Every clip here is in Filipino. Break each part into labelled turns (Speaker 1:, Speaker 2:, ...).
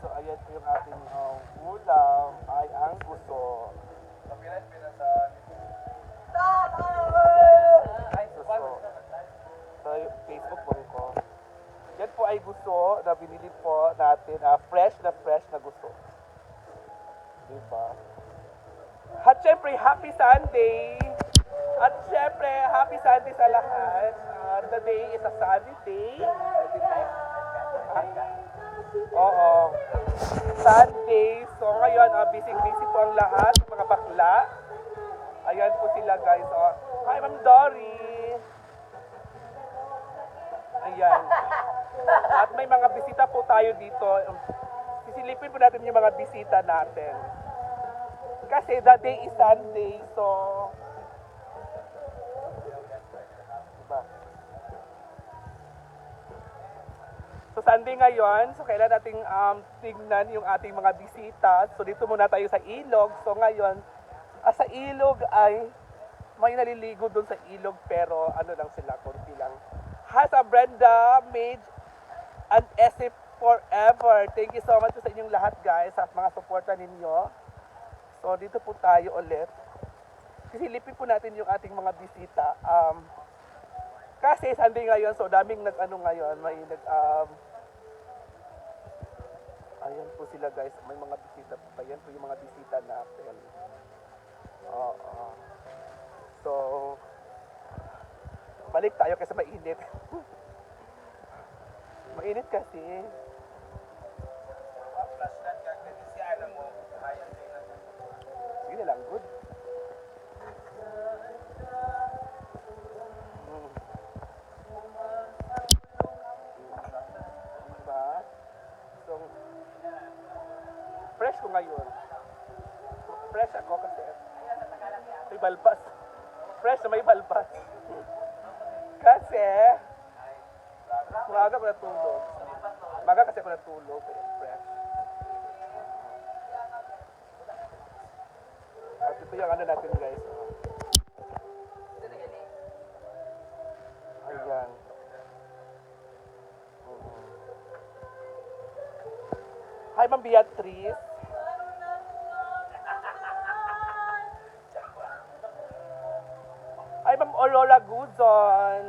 Speaker 1: So ayan po yung ating uh, ulam ay ang gusto. Sa Facebook po ko. Yan po ay gusto na binili po natin. ah, fresh na fresh na gusto. Diba? At syempre, happy Sunday! At syempre, happy Sunday sa lahat. Uh, the day is a sunny day. Ah, Oo. Sunday. So ngayon, uh, busy-busy po ang lahat, mga bakla. Ayan po sila guys. Oh. Hi, Ma'am Dory. Ayan. At may mga bisita po tayo dito. Sisilipin po natin yung mga bisita natin. Kasi the day is Sunday, so... So Sunday ngayon, so kailan nating um, tignan yung ating mga bisita. So dito muna tayo sa ilog. So ngayon, ah, sa ilog ay may naliligo doon sa ilog pero ano lang sila, konti lang. Has a Brenda, Mage, and SF Forever. Thank you so much sa inyong lahat guys sa mga suporta ninyo. So dito po tayo ulit. Sisilipin po natin yung ating mga bisita. Um, kasi Sunday ngayon, so daming nag-ano ngayon, may nag, um, ayan po sila guys, may mga bisita po. Ayan po yung mga bisita natin. Oo. So, balik tayo kasi mainit. mainit kasi. Ma'am Beatrice. Hi, Ma'am Aurora Guzon.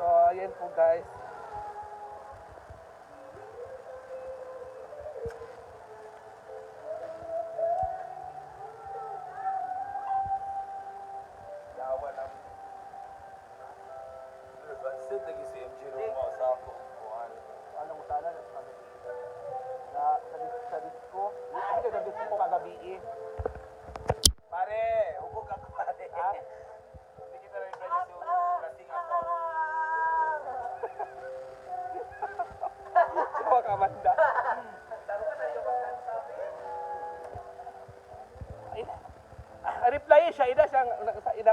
Speaker 1: So, ayan po guys.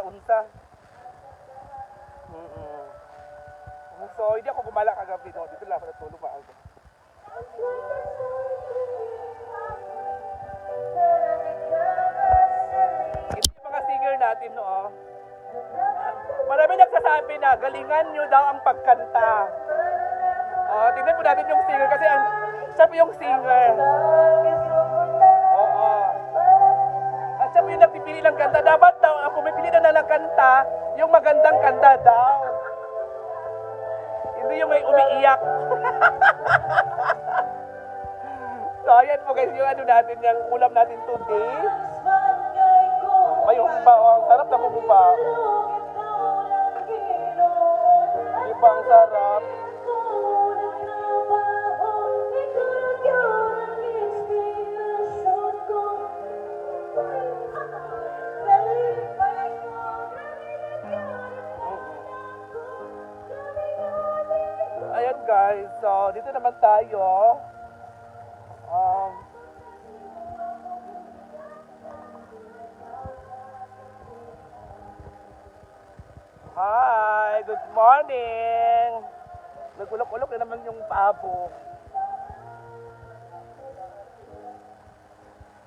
Speaker 1: Na- sa inaunsa. Mm So, hindi ako gumala kagabi. No? Dito lang ako natulog maaga. Ito yung mga singer natin, no? oh. Marami nagsasabi na galingan nyo daw ang pagkanta. Oh, tingnan po natin yung singer kasi ang siya yung singer. Nagpipili ng kanta. Dapat daw, ang pumipili na ng kanta, yung magandang kanta daw. Hindi yung may umiiyak. so, ayan po guys, yung ano natin, yung ulam natin today. May humba, oh, ang sarap na humba. Di ba ang sarap? Guys, so dito naman tayo. Um, Hi, good morning. Nagulok-ulok na naman yung pabo.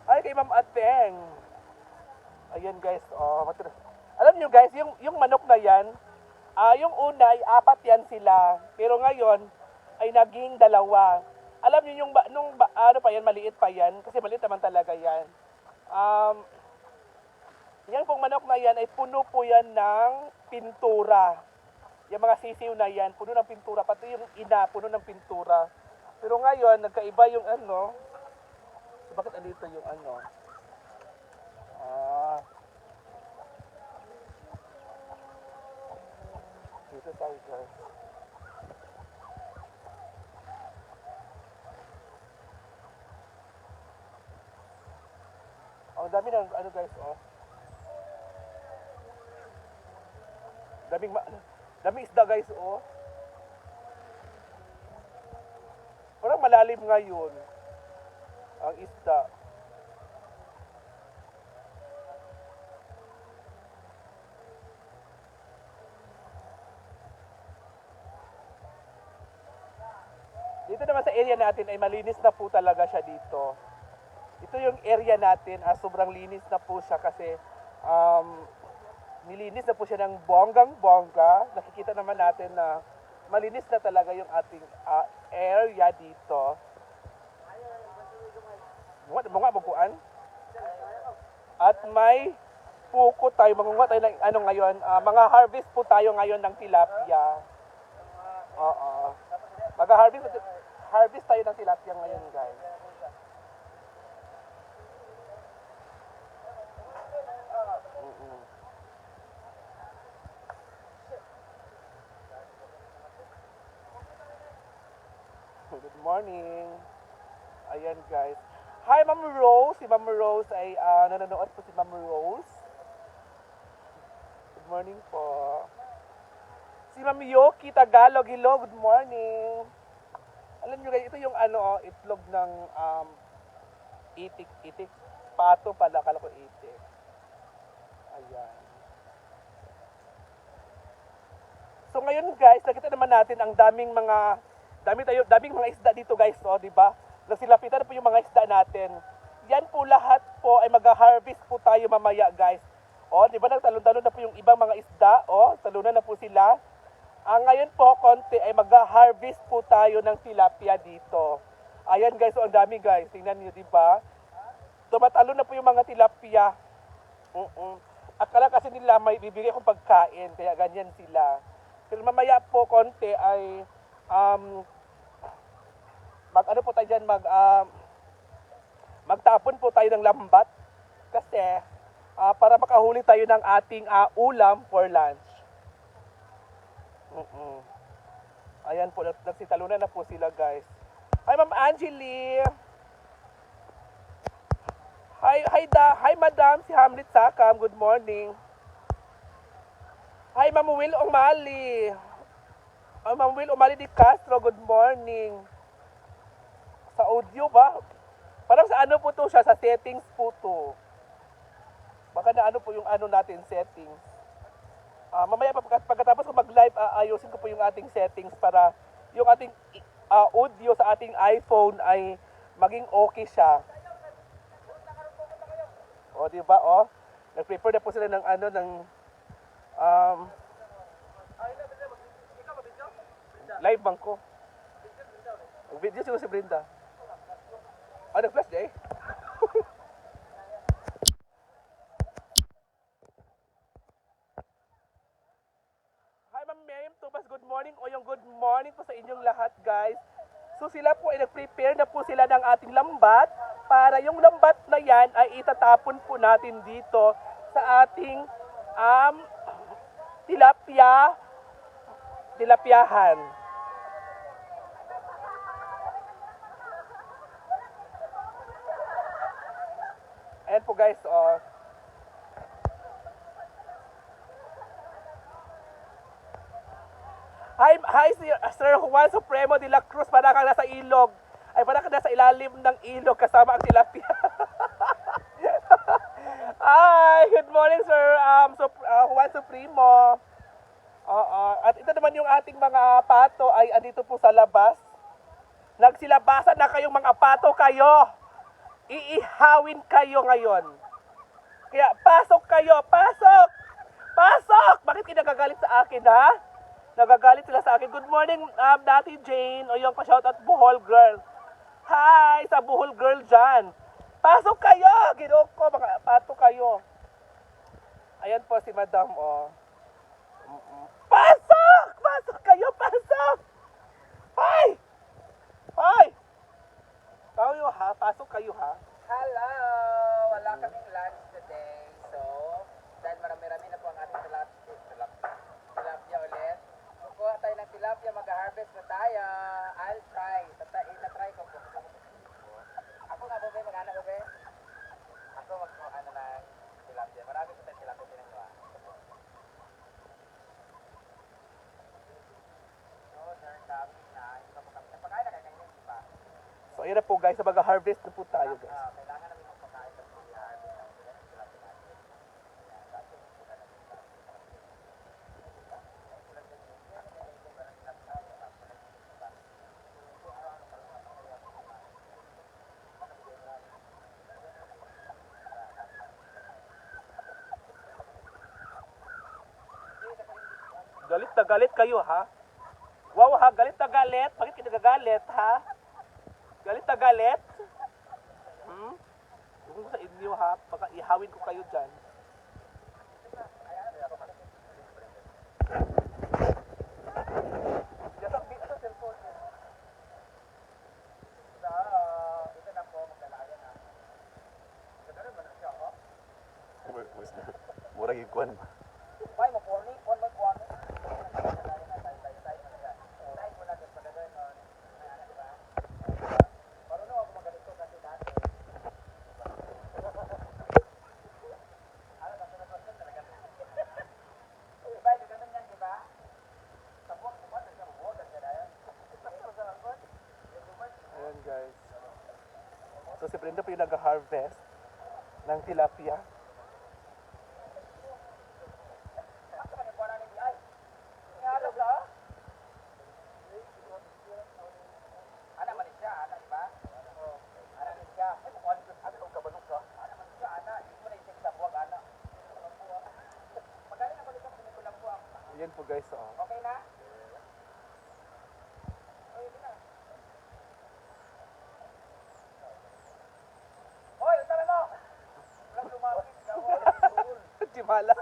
Speaker 1: Ay, kay Ma'am Ateng. Ayan guys, oh, Alam nyo guys, yung, yung manok na yan, ah yung una ay apat yan sila. Pero ngayon, ay naging dalawa. alam niyo yung nung ano pa yan, maliit pa yan, kasi maliit naman talaga yan. Um, yan pong manok na yan ay puno po yan ng pintura. Yung mga sisiw na yan, puno ng pintura. Pati yung ina, puno ng pintura. Pero ngayon, nagkaiba yung ano. Bakit andito yung ano? Ah. Tayo guys. Ang dami ng ano guys, oh. Daming ma daming isda guys, oh. Parang malalim ngayon ang isda. Area natin ay malinis na po talaga siya dito. Ito yung area natin, ah, sobrang linis na po siya kasi um, nilinis na po siya ng bonggang-bongga. Nakikita naman natin na malinis na talaga yung ating ah, area dito. Mga mga baguan. At may puko tayo, mangunga tayo ng ano ngayon, ah, mga harvest po tayo ngayon ng tilapia. Oo. Mag-harvest harvest tayo ng tilapia ngayon, guys. Good morning. Ayan guys. Hi Ma'am Rose. Si Ma'am Rose ay ah, nanonood po si Ma'am Rose. Good morning po. Si Ma'am Yoki Tagalog. Hello, good morning. Alam nyo guys, ito yung ano, oh, itlog ng um, itik, itik. Pato pala, kala ko itik. Ayan. So ngayon guys, nakita naman natin ang daming mga dami tayo, daming mga isda dito guys, oh, di ba? Nasilapitan na po yung mga isda natin. Yan po lahat po ay mag-harvest po tayo mamaya guys. Oh, di ba nagtalon-talon na po yung ibang mga isda, oh, talunan na po sila. Ang ngayon po, konti ay mag-harvest po tayo ng tilapia dito. Ayan guys, so ang dami guys. Tingnan niyo, di ba? Tumatalo na po yung mga tilapia. Mm Akala kasi nila may bibigay akong pagkain, kaya ganyan sila. Pero mamaya po, konti ay um, mag ano po tayo dyan, mag, um, magtapon po tayo ng lambat. Kasi, ah, para makahuli tayo ng ating ah, ulam for lunch. Mm-mm. Ayan po, nag- nagsitalunan na po sila guys. Hi Ma'am Angeli! Hi, hi, da, hi Madam, si Hamlet Sakam, good morning. Hi Ma'am Will Umali. Ay, Ma'am Will Umali di Castro, good morning. Sa audio ba? Parang sa ano po to siya, sa settings po to. Baka na ano po yung ano natin, settings. Ah, mamaya pa pagka- pagkatapos ko mag-live, ah, ayusin ko po yung ating settings para yung ating ah, audio sa ating iPhone ay maging okay siya. O, di ba? O, nag-prepare na po sila ng ano, ng um, live bang ko. Video siguro si Brenda. Ah, nag-flash day? Hi, Ma'am Miriam Tubas. Good morning o yung good morning po sa inyong lahat, guys. So sila po ay nag-prepare na po sila ng ating lambat para yung lambat na yan ay itatapon po natin dito sa ating um, tilapia tilapiahan. Ayan po guys, oh. Hi, hi si Sir Juan Supremo de la Cruz, para ka nasa ilog. Ay, para ka nasa ilalim ng ilog kasama ang tilapia. Hi, good morning Sir um, Sup- uh, Juan Supremo. Oo, at ito naman yung ating mga pato ay andito po sa labas. Nagsilabasan na kayong mga pato kayo. Iihawin kayo ngayon. Kaya pasok kayo, pasok! Pasok! Bakit kinagagalit sa akin ha? Nagagalit sila sa akin. Good morning, um, Dati Jane, o yung pa-shoutout Bohol Girl. Hi! Sa Buhol Girl dyan. Pasok kayo! Ginoo ko, mga pato kayo. Ayan po si Madam, oh. Mm-mm. Pasok! Pasok kayo! Pasok! Hi! Hi! Kayo ha? Pasok kayo ha?
Speaker 2: Hello! Wala kaming lunch today. So, dahil marami-rami na po ang ating tilapia, tilapia, tilapia ulit. Kukuha tayo ng mag-harvest na tayo. I'll try. Tata, ita-try ko po. Ako nga, Bobe, mag-ano, Bobe? Ako mag-ano ng tilapia. Marami po tayong tilapia pinagawa. So, turned up na. Ito po kami. Napakain na kayo ngayon, di ba?
Speaker 1: So, na po guys. Mag-harvest na po tayo guys.
Speaker 2: Ah, kailangan namin magpakain sa pag-harvest ng tilapia natin. Ayan, tapos muna natin sa
Speaker 1: Galit na galit kayo ha? Wow ha, galit na galit. Bakit kayo nagagalit ha? Galit na galit? Hmm? Ko sa inyo ha, baka ihawin ko kayo dyan. Yasak di sa cellphone.
Speaker 2: So, ito na po, maglalagay na. Gano'n ba na siya, oh?
Speaker 3: Murag yung kwan ba?
Speaker 2: Why mo po ni? Kung mo po ni? Tayo mo na sa gano'n. Marunong ako magalito kasi dati. Ano kasi na question talaga? Iba yung ganun yan, di ba? Tapos, kung ano siya, mo, dahil yan. Tapos, sa lakot,
Speaker 1: Ayan guys. So si Brenda po yung nag-harvest ng tilapia.
Speaker 2: Ako man yung kuwanan ni ay. Ihalo ba? Ana man siya, ana di ba? Ana ni siya. Ay mo kuwan ano kung kabalong ka? Ana man siya, ana. Di mo na isip sa buwag ana. Magaling ako dito kung kulang po ako.
Speaker 1: Ayan po guys. Oh.
Speaker 2: Okay na? Oy, di na. Hoy, utama mo. Walang lumapit ka.
Speaker 1: Di mala.
Speaker 2: Alam kasi nila nakita kasi nila to. Walang lumapit guys. Zero tayo na.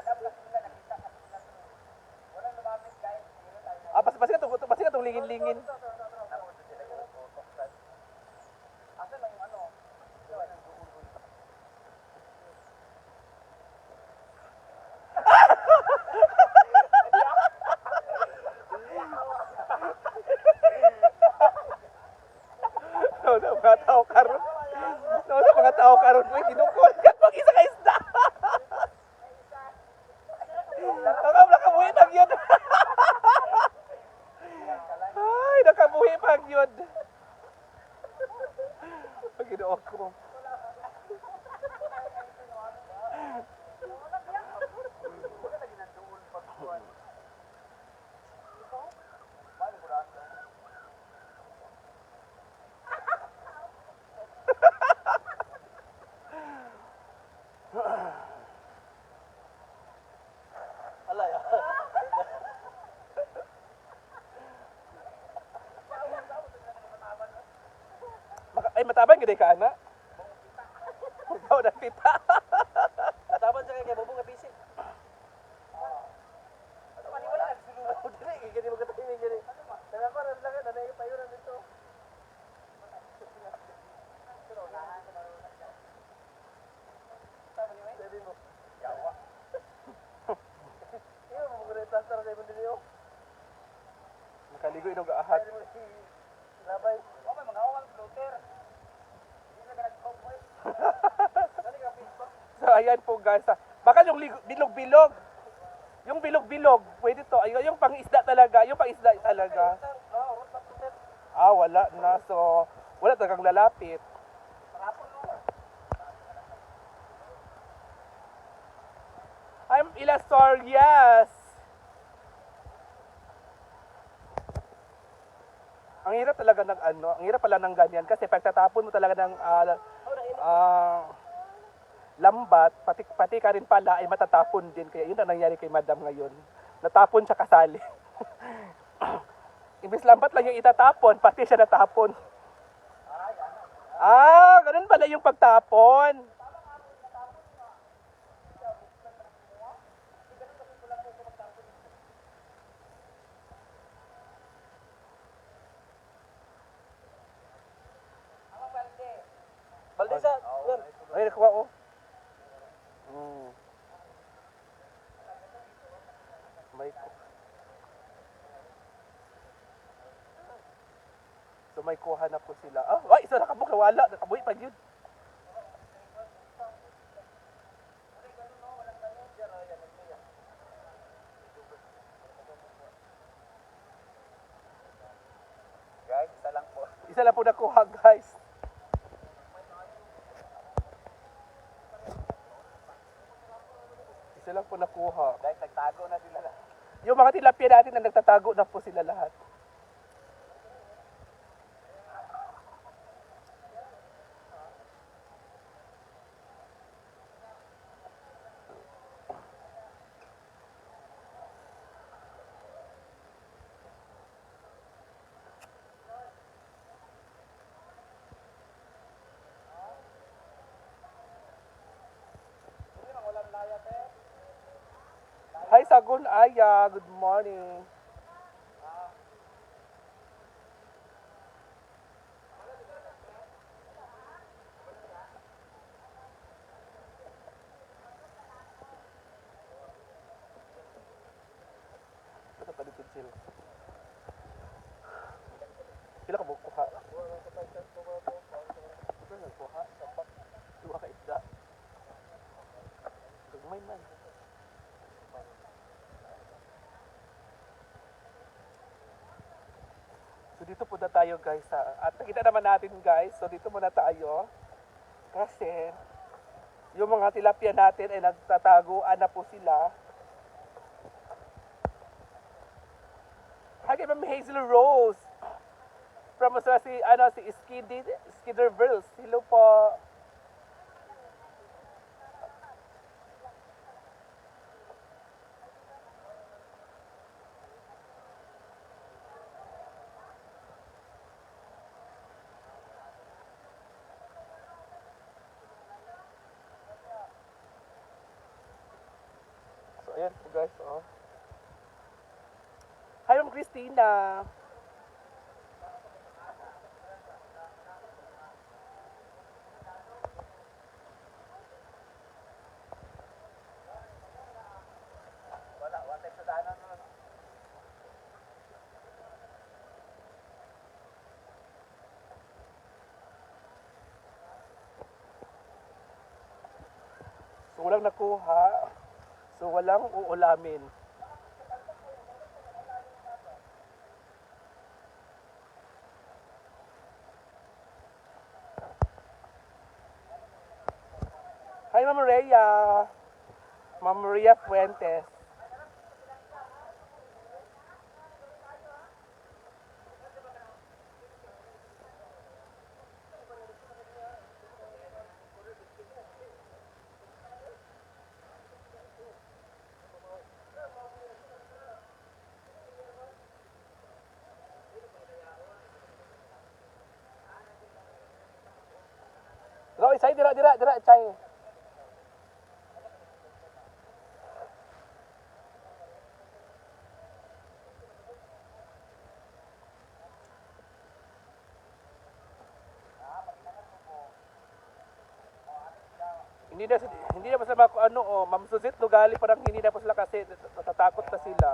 Speaker 1: Ah, pas pasi ka tong pasi ka tong lingin-lingin.
Speaker 2: Asan na yung ano?
Speaker 1: No, na mga tao karon. No, sa mga tao karon mo ginukol kat mag isa ka isda. Nakam nakabuhi pag yun. Ay, nakabuhi pag yun. Pag ginoo ko. Ala ya. Maka, ay, matabang gede ka, ana? Ikaw na tita.
Speaker 2: Nataban siya kay Bobong Abisi. Ano man wala nagsulong.
Speaker 1: Dili, gini mo katahimik gini.
Speaker 2: Kaya ko rin lang na nai payuran dito.
Speaker 1: Sabi mo,
Speaker 2: Yawa.
Speaker 1: iyo mo gure tasar kay mo dili Nakaligo inong gaahat.
Speaker 2: Labay. Oh, may mga awang floater. Hindi na nag-stop boy. Dali ka Facebook.
Speaker 1: So ayan po guys. Baka yung bilog-bilog. Yung bilog-bilog, pwede to. Ay, yung pang-isda talaga, yung pang-isda talaga. Ah, wala na. So, wala talagang lalapit. I'm Ilasor, yes! Ang hirap talaga ng ano, ang hirap pala ng ganyan kasi pagtatapon mo talaga ng ah, ah, lambat, pati, pati ka rin pala ay matatapon din. Kaya yun ang nangyari kay madam ngayon. Natapon siya kasali. Imbis lambat lang yung itatapon, pati siya natapon. Ah, ganun pala yung pagtapon.
Speaker 2: Balde sa,
Speaker 1: Ay, nakuha ko. Mm. May ku- So may kuha na po sila. Ah, ay, isa nakabuk na wala. Nakabuhi pa yun.
Speaker 2: Guys, isa lang po.
Speaker 1: Isa lang po nakuha, guys. Isa lang po nakuha.
Speaker 2: Guys, nagtago na sila lang.
Speaker 1: Yung mga tilapia natin na nagtatago na po sila lahat. Hi, Sagun Aya. Good morning. Ito pa dito chill. Pila ka bukuha? Ito na kuha. Sapak. Duha ka isda. Gagmay man. So dito po na tayo guys ha. At nakita naman natin guys. So dito muna tayo. Kasi yung mga tilapia natin ay nagtataguan na po sila. Hi kay Hazel Rose. From sa si ano si Skiddy Skidderville. Hello po. So ayan po guys oh. Hi Ma'am Christina. So walang nakuha. So walang uulamin. Juan María Fuentes. Saya tidak, tidak, tidak, cai. Ano oh, Ma'am Suzit Lugali parang hindi na po sila kasi natatakot na sila.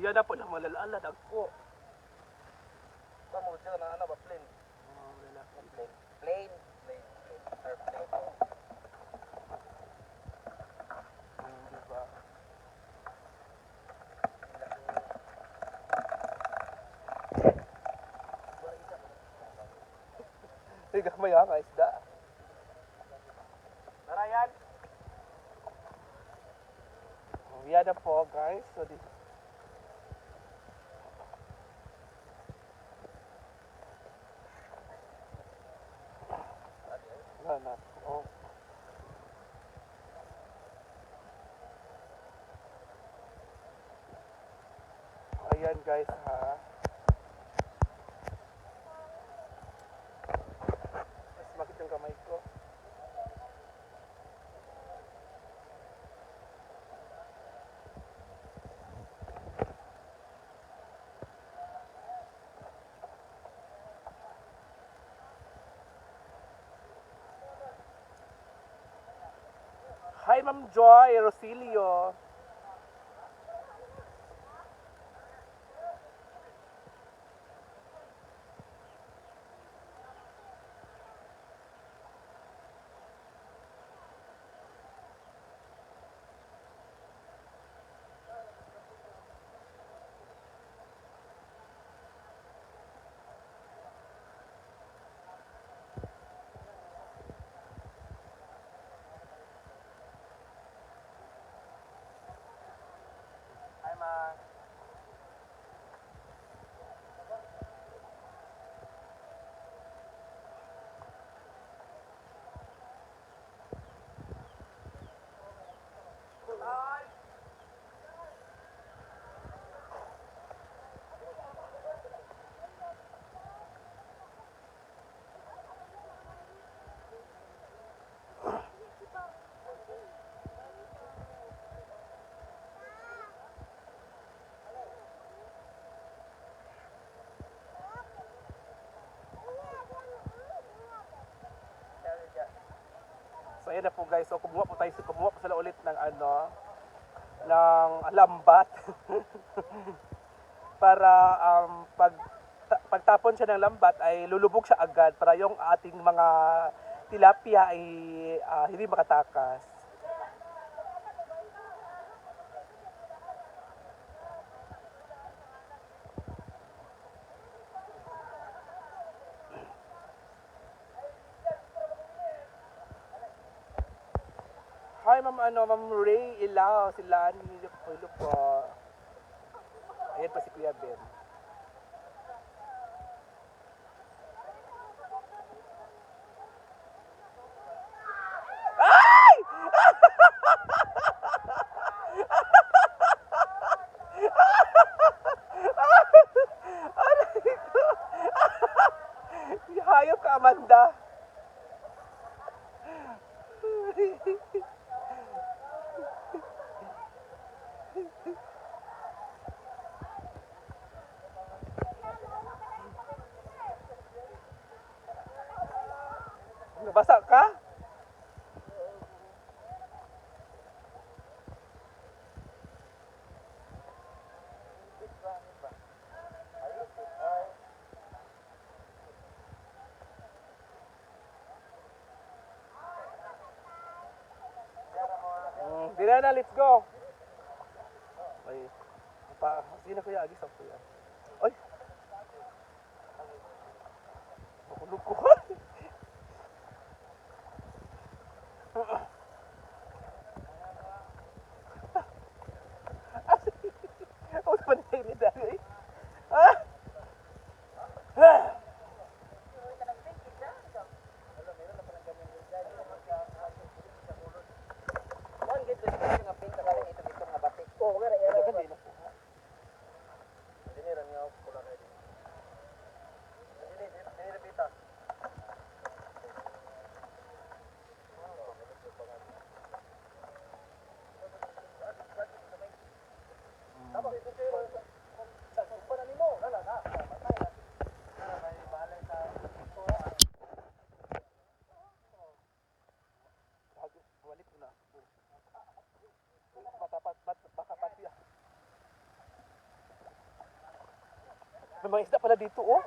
Speaker 2: Na!
Speaker 1: Ayan na po na malalalad ako.
Speaker 2: Kamu dyan na ano ba, plane? Plane. Plane. Plane. Airplane.
Speaker 1: Hmm, diba? gamay ha, nga isda. Tara yan. Yan na po guys. So, di, na na. Oh. Ayan guys ha. Mas makit yung kamay ko. Hi Ma'am Joy Rosilio. Ayan na po guys. So kumuha po tayo, kumuha po sila ulit ng ano, ng lambat. para um, pag ta- pagtapon siya ng lambat ay lulubog siya agad para yung ating mga tilapia ay ah, hindi makatakas. Hi, Ma'am ano, Ma'am Ray Ilao, si Lani, hello po. Ayan pa si Kuya Ben. Ay! Aray ko! Hayop ka, Amanda. Nabasa ka? Dire na, let's go. Ay, pa, sino kuya? Agis ako kuya. Ay! Nakulog ko. Ako pa na yun dahil. Ah! Ah!
Speaker 2: Kuan gid sa nga pink ka ito dito nga batik. Oh, nga
Speaker 1: Ano ba din ako?
Speaker 2: Dini ra nga pula kay. Dini dini repita. Tapos ito pero sa kumpara nimo, wala na. Patay na. May balay sa
Speaker 1: Bago, balik ko na. Baka pat, pat, baka pati ah. May mga isda pala dito oh.